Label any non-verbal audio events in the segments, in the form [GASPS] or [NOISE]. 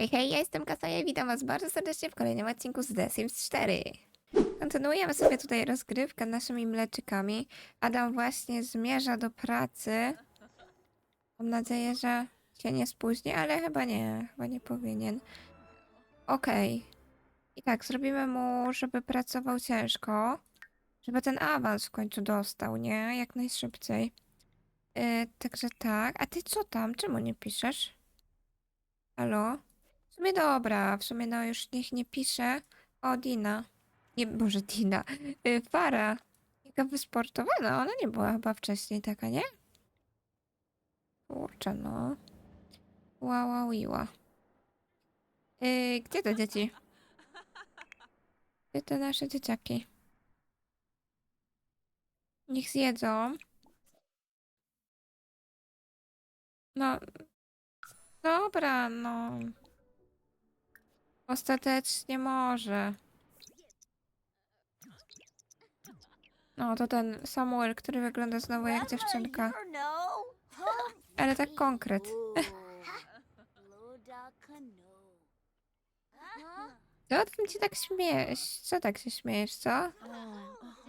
Hej, hej, ja jestem Kasaja i witam was bardzo serdecznie w kolejnym odcinku z The Sims 4. Kontynuujemy sobie tutaj rozgrywkę naszymi mleczykami. Adam właśnie zmierza do pracy. Mam nadzieję, że się nie spóźni, ale chyba nie, chyba nie powinien. Okej. I tak, zrobimy mu, żeby pracował ciężko, żeby ten awans w końcu dostał, nie? Jak najszybciej. Yy, także tak. A ty co tam? Czemu nie piszesz? Halo? Sumie dobra, w sumie no już niech nie pisze. O, Dina. Nie, Boże, Dina. Yy, Fara. Jaka wysportowana. Ona nie była chyba wcześniej taka, nie? Kurczę, no. Ła, ła, wiła. Yy, gdzie te dzieci? Gdzie te nasze dzieciaki? Niech zjedzą. No, dobra, no. Ostatecznie może. No, to ten Samuel, który wygląda znowu jak dziewczynka. Ale tak konkret. Co tam ci tak śmiejesz? Co tak się śmiejesz, co?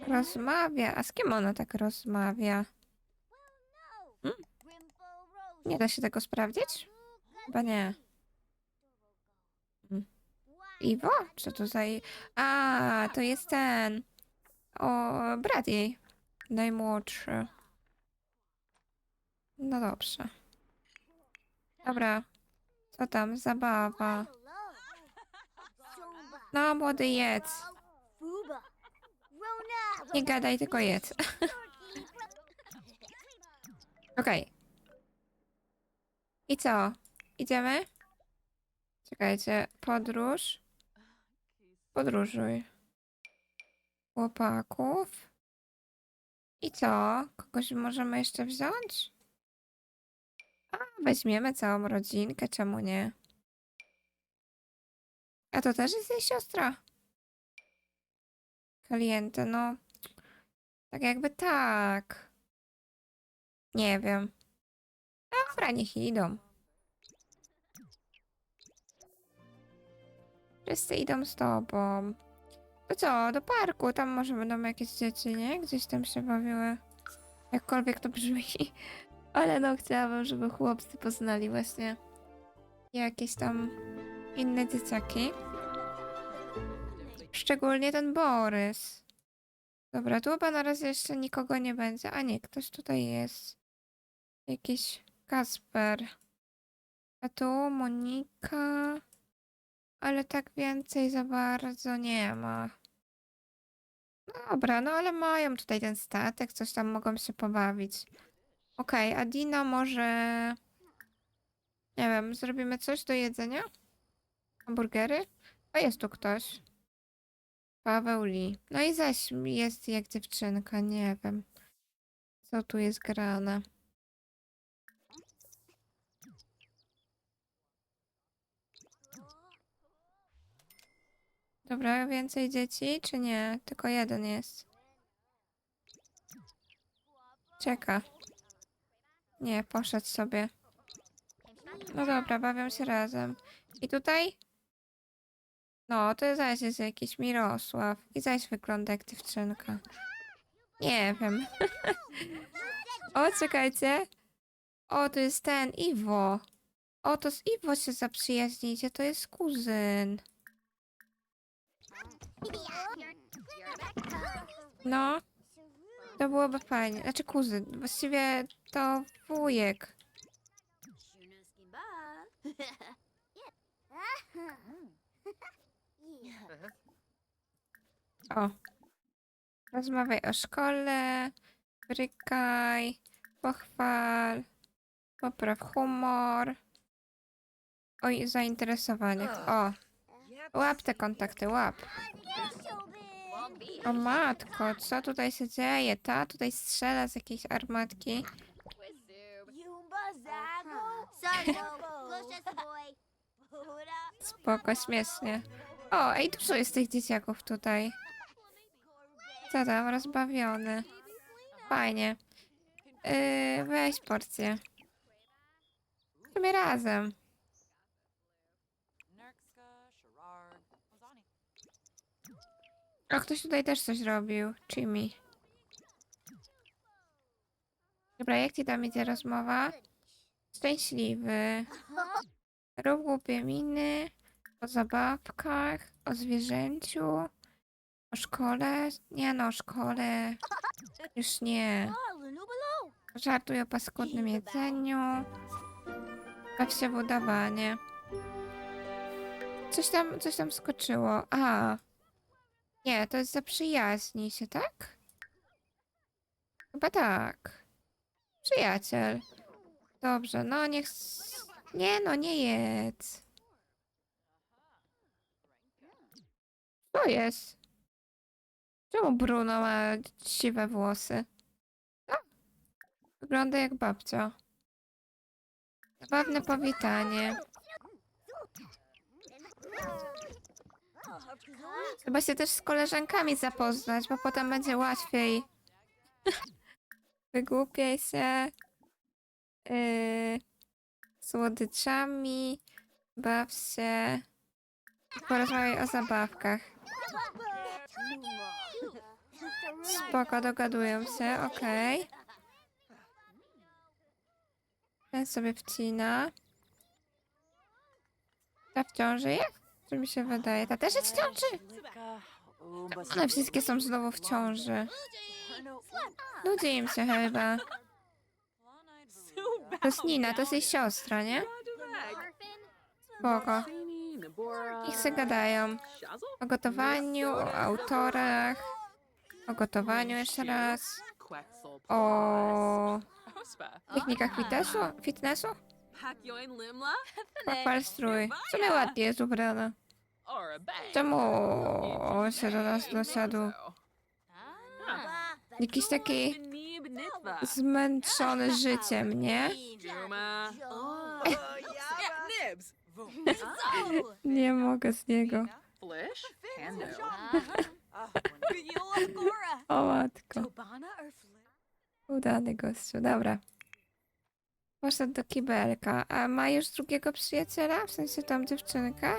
Rozmawia. A z kim ona tak rozmawia? Nie da się tego sprawdzić? Chyba nie. Iwo? Co to A, to jest ten... O, brat jej. Najmłodszy. No dobrze. Dobra. Co tam? Zabawa. No, młody jedz. Nie gadaj, tylko jedz. [LAUGHS] Okej. I co? Idziemy? Czekajcie, podróż. Podróżuj. Chłopaków. I co? Kogoś możemy jeszcze wziąć? A, weźmiemy całą rodzinkę, czemu nie? A to też jest jej siostra? Klientę, no. Tak jakby tak. Nie wiem. Dobra, niech idą. Wszyscy idą z tobą. To co, do parku, tam może będą jakieś dzieci, nie? Gdzieś tam się bawiły. Jakkolwiek to brzmi. [LAUGHS] Ale no, chciałabym, żeby chłopcy poznali właśnie jakieś tam inne dzieciaki. Szczególnie ten Borys. Dobra, tu chyba na razie jeszcze nikogo nie będzie. A nie, ktoś tutaj jest. Jakiś Kasper. A tu Monika. Ale tak więcej za bardzo nie ma. Dobra, no ale mają tutaj ten statek, coś tam mogą się pobawić. Okej, a Dina może... Nie wiem, zrobimy coś do jedzenia? Hamburgery? A jest tu ktoś. Paweł Lee. No i zaś jest jak dziewczynka, nie wiem. Co tu jest grane? Dobra, więcej dzieci, czy nie? Tylko jeden jest. Czeka. Nie, poszedł sobie. No dobra, bawią się razem. I tutaj? No, to zaś jest jakiś Mirosław. I zaś wygląda jak dziewczynka. Nie wiem. [LAUGHS] o, czekajcie. O, to jest ten, Iwo. O, to z Iwo się zaprzyjaźnicie, to jest kuzyn. No, to byłoby fajnie. Znaczy kuzyn, właściwie to wujek. O. Rozmawiaj o szkole, brykaj, pochwal, popraw humor. Oj, zainteresowaniach. O, łap te kontakty, łap. O matko, co tutaj się dzieje? Ta tutaj strzela z jakiejś armatki. [LAUGHS] Spoko, śmiesznie. O, ej, dużo jest tych dzieciaków tutaj. Co tam, rozbawiony. Fajnie. Yy, weź porcję. W sumie razem. A ktoś tutaj też coś robił. Jimmy. Dobra, jak ci tam idzie rozmowa? Szczęśliwy. Rób głupie miny. O zabawkach. O zwierzęciu. O szkole. Nie no, o szkole. Już nie. Żartuj o paskudnym jedzeniu. Baw się w udawanie. Coś tam, coś tam skoczyło. A. Nie, to jest zaprzyjaźnij się, tak? Chyba tak. Przyjaciel. Dobrze, no niech... Nie no, nie jedz. Co jest? Czemu Bruno ma siwe włosy? Co? Wygląda jak babcia. Zabawne powitanie. Chyba się też z koleżankami zapoznać, bo potem będzie łatwiej. Wygłupiaj się. Yy, słodyczami. Baw się. Porozmawiaj o zabawkach. Spoko, dogadują się, okej. Ten sobie wcina. Ta w ciąży jest? Co mi się wydaje? Ta też jest w ciąży? One wszystkie są znowu w ciąży. Nudzi im się chyba. To jest Nina, to jest jej siostra, nie? Spoko. Niech se gadają. O gotowaniu, o autorach. O gotowaniu jeszcze raz. O technikach fitnessu. fitnessu? Pochwal strój. W sumie ładnie jest ubrana. Czemu się do nas dosiadł? Jakiś taki zmęczony życiem, nie? Nie mogę z niego. Hando. O matko. Udany gościu, dobra. Poszedł do kibelka. A ma już drugiego przyjaciela? W sensie tą dziewczynkę?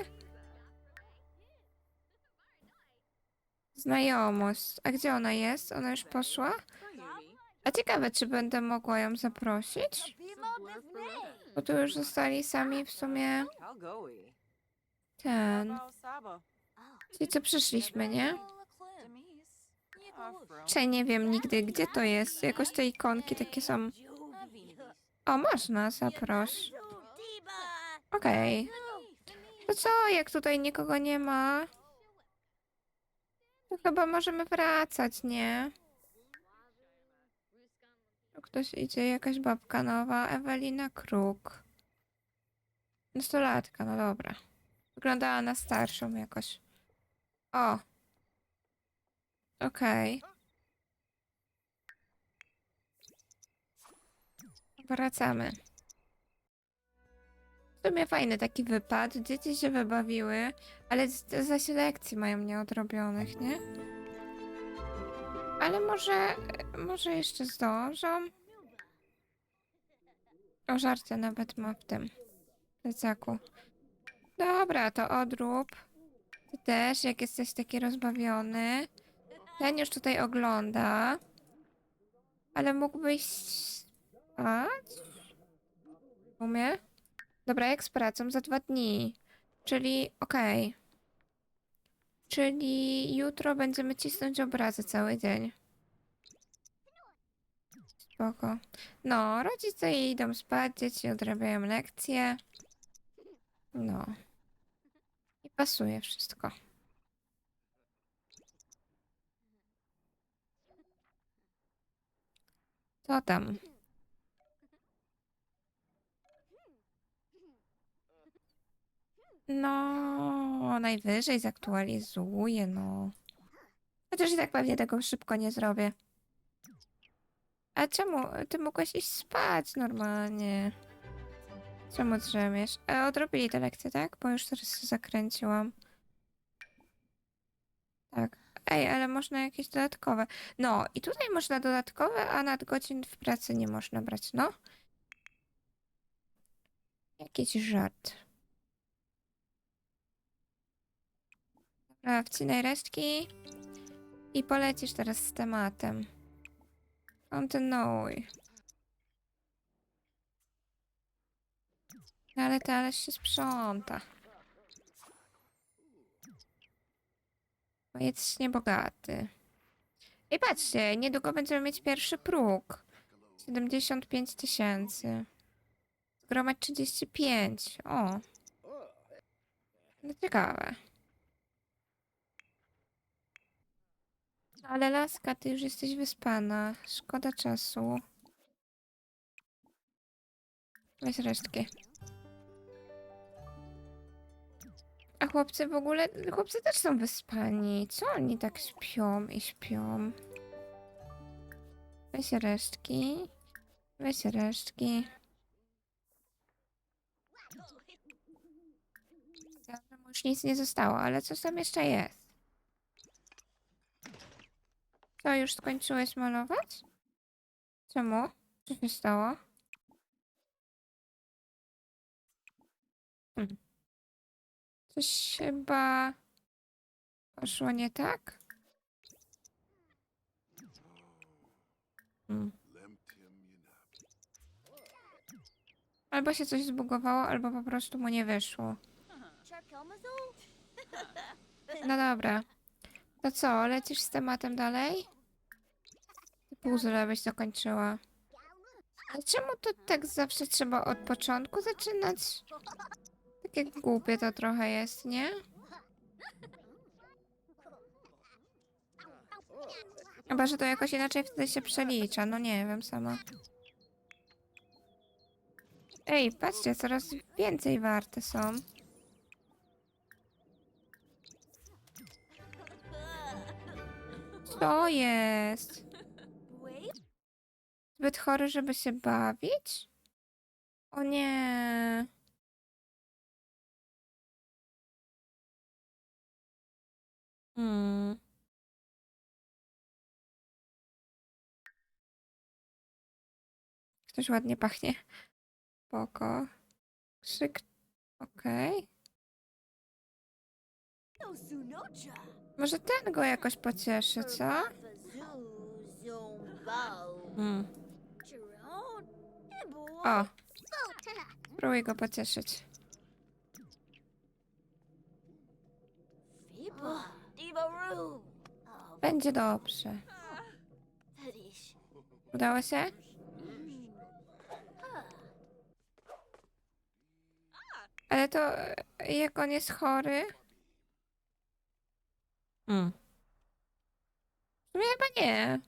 Znajomość. A gdzie ona jest? Ona już poszła? A ciekawe, czy będę mogła ją zaprosić? Bo tu już zostali sami w sumie ten. Ci, co przyszliśmy, nie? Czy nie wiem nigdy, gdzie to jest. Jakoś te ikonki takie są. O, można, zaproś. Okej. To co, jak tutaj nikogo nie ma? To chyba możemy wracać, nie? Tu ktoś idzie, jakaś babka nowa, Ewelina Kruk. Nastolatka, no dobra. Wyglądała na starszą jakoś. O. Okej. Wracamy. W sumie fajny taki wypad. Dzieci się wybawiły, ale zaś lekcji mają nieodrobionych, nie? Ale może, może jeszcze zdążą? O żarcie nawet ma w tym plecaku. Dobra, to odrób. Ty też, jak jesteś taki rozbawiony. Ten już tutaj ogląda. Ale mógłbyś spać? W sumie? Dobra, jak z pracą? Za dwa dni. Czyli okej. Czyli jutro będziemy cisnąć obrazy cały dzień. Spoko. No, rodzice idą spać, dzieci odrabiają lekcje. No. I pasuje wszystko. Co tam? No, najwyżej zaktualizuję, no. Chociaż i tak pewnie tego szybko nie zrobię. A czemu? Ty mogłeś iść spać normalnie. Czemu drzemiesz? E, odrobili te lekcje, tak? Bo już teraz się zakręciłam. Tak. Ej, ale można jakieś dodatkowe. No, i tutaj można dodatkowe, a nadgodzin w pracy nie można brać, no. Jakiś żart. A, wcinaj resztki i polecisz teraz z tematem. Kontynuuj. No ale talerz się sprząta. Jest niebogaty. I patrzcie, niedługo będziemy mieć pierwszy próg. 75 tysięcy. Zgromadź 35. O. No ciekawe. Ale laska, ty już jesteś wyspana. Szkoda czasu. Weź resztki. A chłopcy w ogóle, chłopcy też są wyspani. Co oni tak śpią i śpią? Weź resztki. Weź resztki. Już nic nie zostało, ale coś tam jeszcze jest. Co, już skończyłeś malować? Czemu? Co się stało? Hmm. Coś chyba poszło nie tak? Hmm. Albo się coś zbugowało, albo po prostu mu nie wyszło. No dobra. To co, lecisz z tematem dalej? Puzzle byś dokończyła. Ale czemu to tak zawsze trzeba od początku zaczynać? Takie głupie to trochę jest, nie? Chyba, że to jakoś inaczej wtedy się przelicza. No nie wiem sama. Ej, patrzcie, coraz więcej warte są. Co jest? Zbyt chory, żeby się bawić? O nie. Hmm. Ktoś ładnie pachnie. Spoko. Krzyk. Okej. Może ten go jakoś pocieszy, co? Hmm. O, spróbuj go pocieszyć. Będzie dobrze. Udało się? Ale to e, jak on jest chory? Hmm. W sumie chyba nie.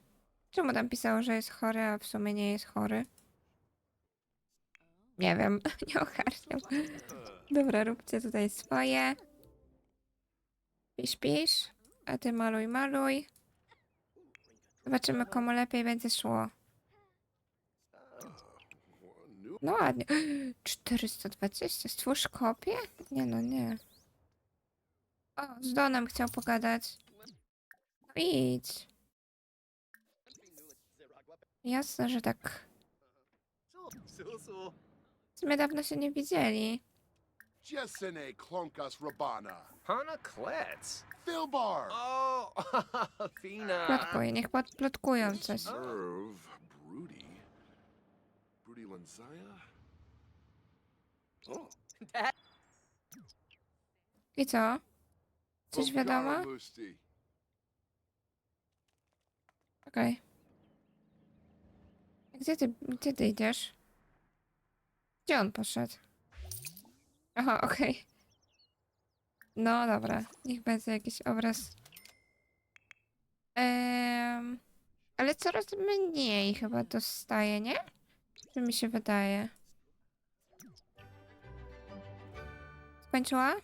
Czemu tam pisało, że jest chory, a w sumie nie jest chory? Nie wiem, [LAUGHS] nie ogarniam. Dobra, róbcie tutaj swoje. Pisz, pisz. A ty maluj, maluj. Zobaczymy, komu lepiej będzie szło. No ładnie. [GASPS] 420. Stwórz kopię? Nie no, nie. O, z Donem chciał pogadać. No idź. Jasne, że tak. W sumie dawno się nie widzieli. Jessene Klonkas Rabana. Hana Klets. Filbar. Oh, [LAUGHS] Fina. Plotkuj, niech plotkują coś. Irv. Broody. Broody Lanzaya. Oh. I co? Coś wiadomo? Okej. Gdzie ty, gdzie ty idziesz? Gdzie on poszedł? Aha, okej. No dobra, niech będzie jakiś obraz. Em, ale coraz mniej chyba dostaje, nie? Czy mi się wydaje? Skończyła?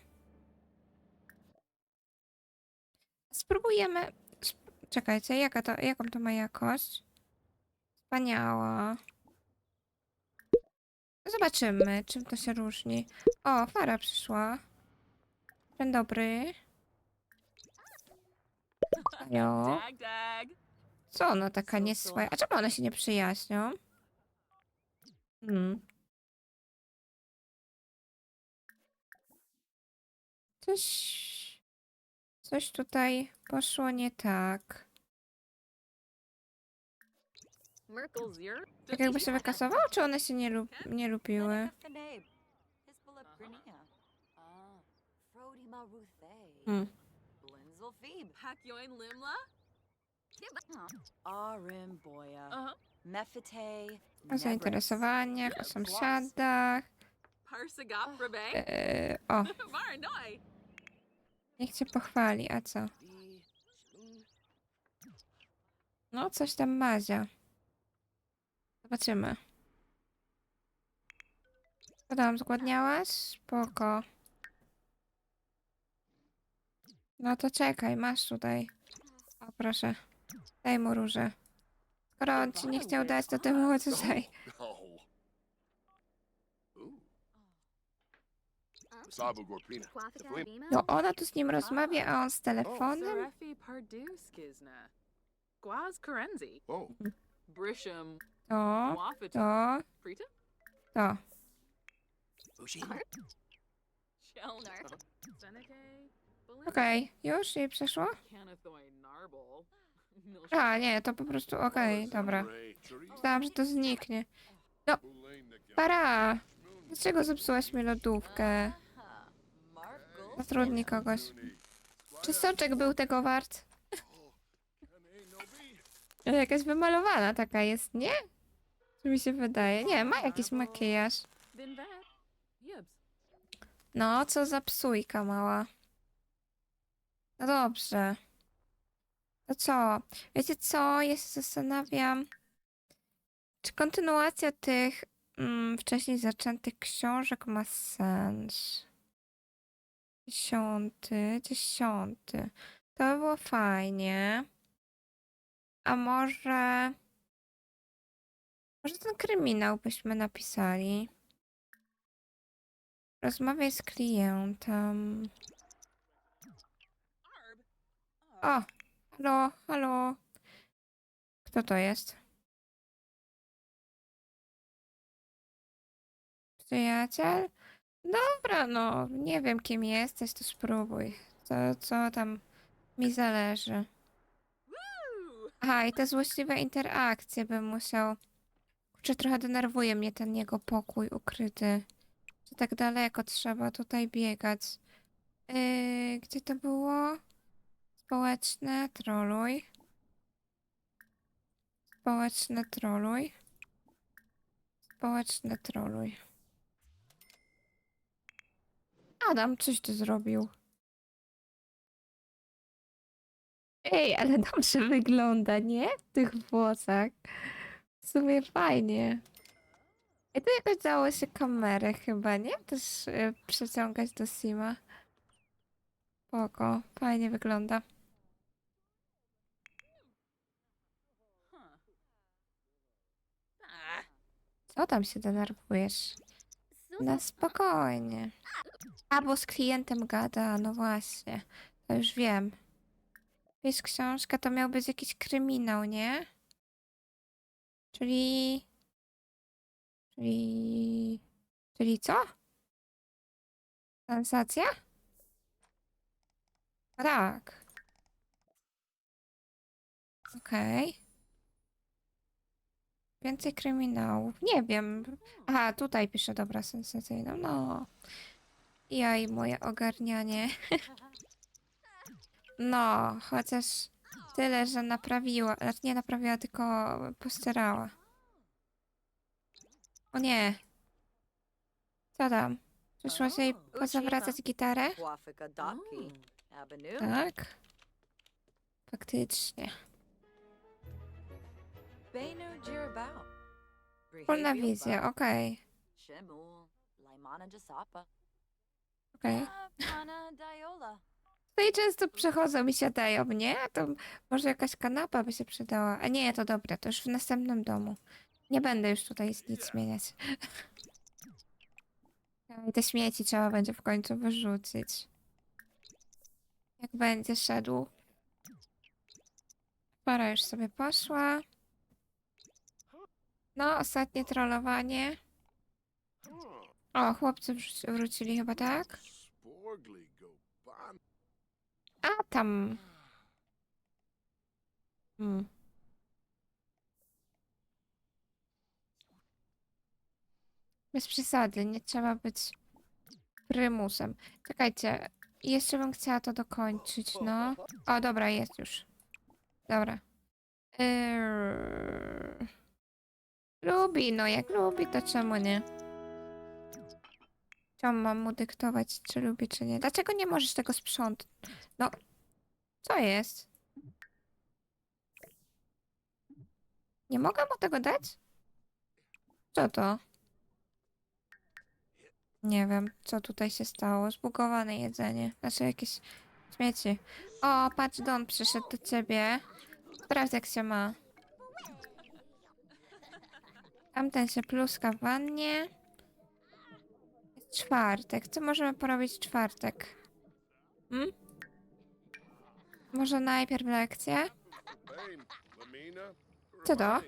Spróbujemy. Sp- Czekajcie, jaka to, jaką to ma jakość? Wspaniała. Zobaczymy, czym to się różni. O, Fara przyszła. Dzień dobry. Dag. Co ona taka nieswoja? A czemu one się nie przyjaźnią? Hmm. Coś Coś tutaj poszło nie tak. Tak jakby się wykasował, czy one się nie, lub, nie lubiły? Hmm. O zainteresowaniach, o sąsiadach. Eee, o. [LAUGHS] niech cię pochwali, a co? No, coś tam mazia. Zobaczymy. Co tam, zgładniałaś? Spoko. No to czekaj, masz tutaj. O, proszę. Daj mu różę. Skoro on ci nie chciał dać, to ty mu tutaj. No ona tu z nim rozmawia, a on z telefonem? Guaz Karenzi. Oh, Brisham. To, to, Prita? to. Seneca. Okej, już jej przeszło? Canathoy Narble. A, nie, to po prostu okej, dobra. Myślałam, że to zniknie. No, para! Dlaczego zepsułaś mi lodówkę? Zatrudnij kogoś. Czy soczek był tego wart? [LAUGHS] Ale Jakaś wymalowana taka jest, nie? Czy mi się wydaje? Nie, ma jakiś makijaż. No, co za psujka mała. No dobrze. To co? Wiecie co? Ja się zastanawiam, czy kontynuacja tych mm, wcześniej zaczętych książek ma sens. Dziesiąty, dziesiąty. To by było fajnie. A może... Może ten kryminał byśmy napisali. Rozmawiaj z klientem. O, halo, halo. Kto to jest? Przyjaciel? Dobra, no, nie wiem kim jesteś, to spróbuj. Co, co tam mi zależy. Aha, i te złośliwe interakcje bym musiał... Kurczę, trochę denerwuje mnie ten jego pokój ukryty. Że tak daleko trzeba tutaj biegać. Yy, gdzie to było? Społeczne, troluj. Społeczne, troluj. Społeczne, troluj. Adam, coś ty zrobił. Ej, ale dobrze wygląda, nie? W tych włosach. W sumie fajnie. I tu jakoś dało się kamerę chyba, nie? Też y, przeciągać do Sima. Spoko, fajnie wygląda. Ah. Co tam się denerwujesz? Na spokojnie. A, bo z klientem gada, no właśnie. To już wiem. Jest książka, to miał być jakiś kryminał, nie? Czyli... Czyli... Czyli co? Sensacja? Tak. Okej. Więcej kryminałów. Nie wiem. Aha, tutaj pisze dobra sensacyjną. No. Ja i moje ogarnianie. [LAUGHS] No, chociaż tyle, że naprawiła. Znaczy nie naprawiła, tylko postarała. O nie. Co tam? Przyszłaś jej O, pozawracać gitarę? Tak. Faktycznie. Wspólna wizja, okej. Jasapa. Okej. Tutaj często przechodzą i siadają, nie? To może jakaś kanapa by się przydała. A nie, to dobra, to już w następnym domu. Nie będę już tutaj nic zmieniać. I te śmieci trzeba będzie w końcu wyrzucić. Jak będzie szedł. Para już sobie poszła. No, ostatnie trollowanie. O, chłopcy wrócili chyba, tak? A tam. Hmm. Bez przesady, nie trzeba być prymusem. Czekajcie, jeszcze bym chciała to dokończyć, no. O, dobra, jest już. Dobra. Yy... Lubi, no jak lubi, to czemu nie? Czemu mam mu dyktować, czy lubi, czy nie? Dlaczego nie możesz tego sprzątać? No, co jest? Nie mogę mu tego dać? Co to? Nie wiem, co tutaj się stało. Zbugowane jedzenie. Znaczy jakieś śmieci. O, patrz, Don przyszedł do ciebie. Sprawdź, jak się ma. Tamten się pluska w wannie. Jest czwartek. Co możemy porobić w czwartek? Hmm? Może najpierw lekcję? Co to?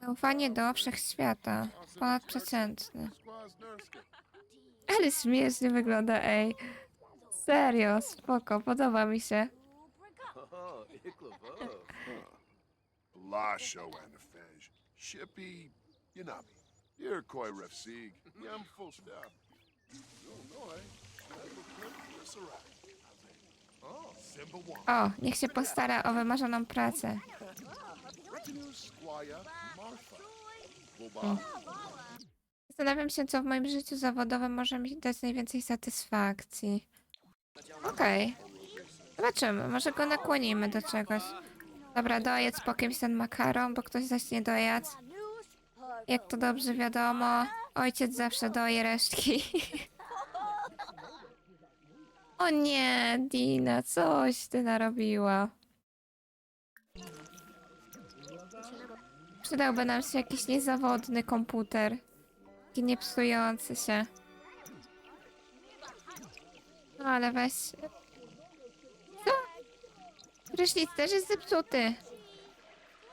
Zaufanie do wszechświata. Ponadprzeciętny. Ale śmiesznie wygląda, ej. Serio, spoko, podoba mi się. Lasho and. Shippy, Yanabi. Iroquois Refsig. Yam Simba one. O, niech się postara o wymarzoną pracę. Hmm. Zastanawiam się, co w moim życiu zawodowym może mi dać najwięcej satysfakcji. Okej. Zobaczymy, może go nakłonimy do czegoś. Dobra, dojedz po kimś ten makaron, bo ktoś zaś nie dojadł. Jak to dobrze wiadomo, ojciec zawsze doje resztki. [LAUGHS] o nie, Dina, coś ty narobiła. Przydałby nam się jakiś niezawodny komputer. Taki niepsujący się. No ale weź... Prysznic też jest zepsuty.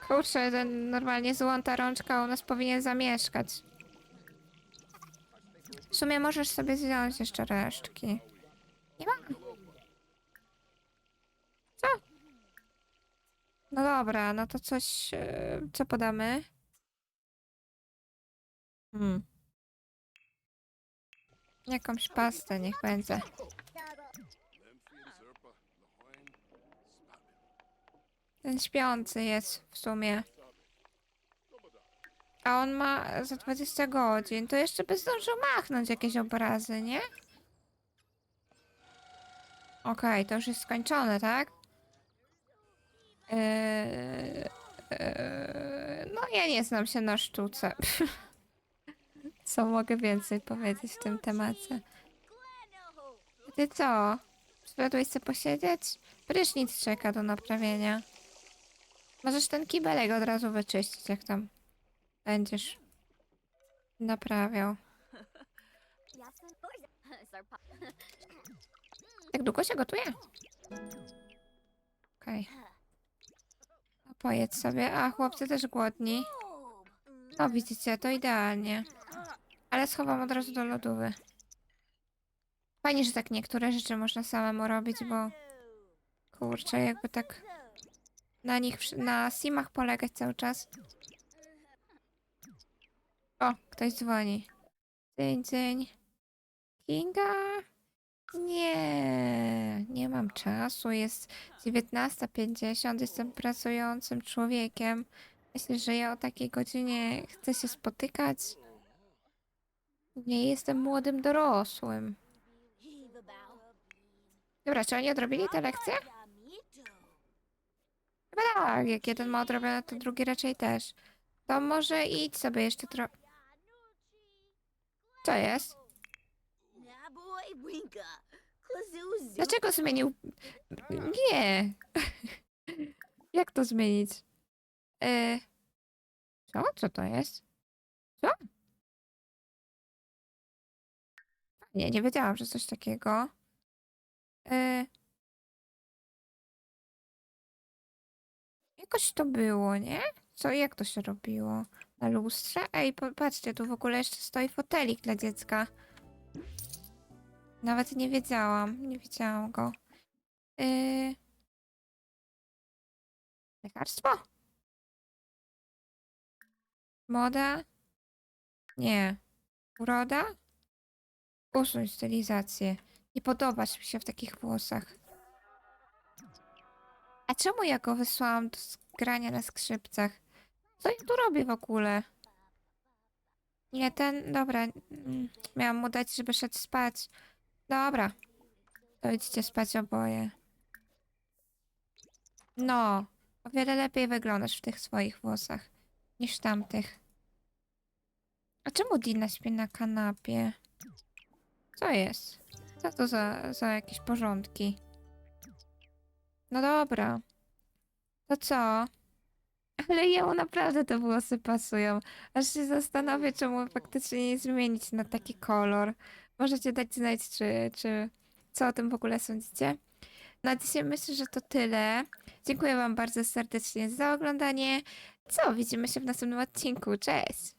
Kurczę, ten normalnie złota rączka u nas powinien zamieszkać. W sumie możesz sobie wziąć jeszcze resztki. Nie ma. Co? No dobra, no to coś... e, Co podamy? Hmm. Jakąś pastę niech będzie. Ten śpiący jest w sumie. A on ma za 20 godzin. To jeszcze by zdążył machnąć jakieś obrazy, nie? Okej, to już jest skończone, tak? Eee, eee, no ja nie znam się na sztuce. [LAUGHS] Co mogę więcej powiedzieć w tym temacie? Ty co? Przyszedłeś sobie posiedzieć? Prysznic czeka do naprawienia. Możesz ten kibelek od razu wyczyścić, jak tam będziesz naprawiał. Tak długo się gotuje? Okej. Okay. Sobie. A, chłopcy też głodni. O, widzicie, to idealnie. Ale schowam od razu do lodówy. Fajnie, że tak niektóre rzeczy można samemu robić, bo kurczę, jakby tak na nich, na simach polegać cały czas. O, ktoś dzwoni. Dzień, dzień. Kinga? Nie, nie mam czasu. Jest 19.50, jestem pracującym człowiekiem. Myślę, że ja o takiej godzinie chcę się spotykać. Nie jestem młodym dorosłym. Dobra, czy oni odrobili tę lekcję? Chyba tak, jak jeden ma odrobione, to drugi raczej też. To może idź sobie jeszcze trochę. Co jest? Dlaczego zmienił? Nie. [LAUGHS] Jak to zmienić? E... Co? Co to jest? Co? Nie, nie wiedziałam, że coś takiego. E... Jakoś to było, nie? Co, jak to się robiło? Na lustrze? Ej, popatrzcie, tu w ogóle jeszcze stoi fotelik dla dziecka. Nawet nie wiedziałam, nie widziałam go. Yy... Lekarstwo? Moda? Nie. Uroda? Usuń stylizację. Nie podobasz mi się w takich włosach. A czemu ja go wysłałam do grania na skrzypcach? Co ja tu robię w ogóle? Nie, ten... Dobra. mm, Miałam mu dać, żeby szedł spać. Dobra. To idźcie spać oboje. No. O wiele lepiej wyglądasz w tych swoich włosach niż tamtych. A czemu Dina śpi na kanapie? Co jest? Co to za, za jakieś porządki? No dobra. To co? Ale jemu naprawdę te włosy pasują. Aż się zastanowię, czemu faktycznie nie zmienić na taki kolor. Możecie dać znać, czy, czy co o tym w ogóle sądzicie. Na dzisiaj myślę, że to tyle. Dziękuję Wam bardzo serdecznie za oglądanie. Co? Widzimy się w następnym odcinku. Cześć!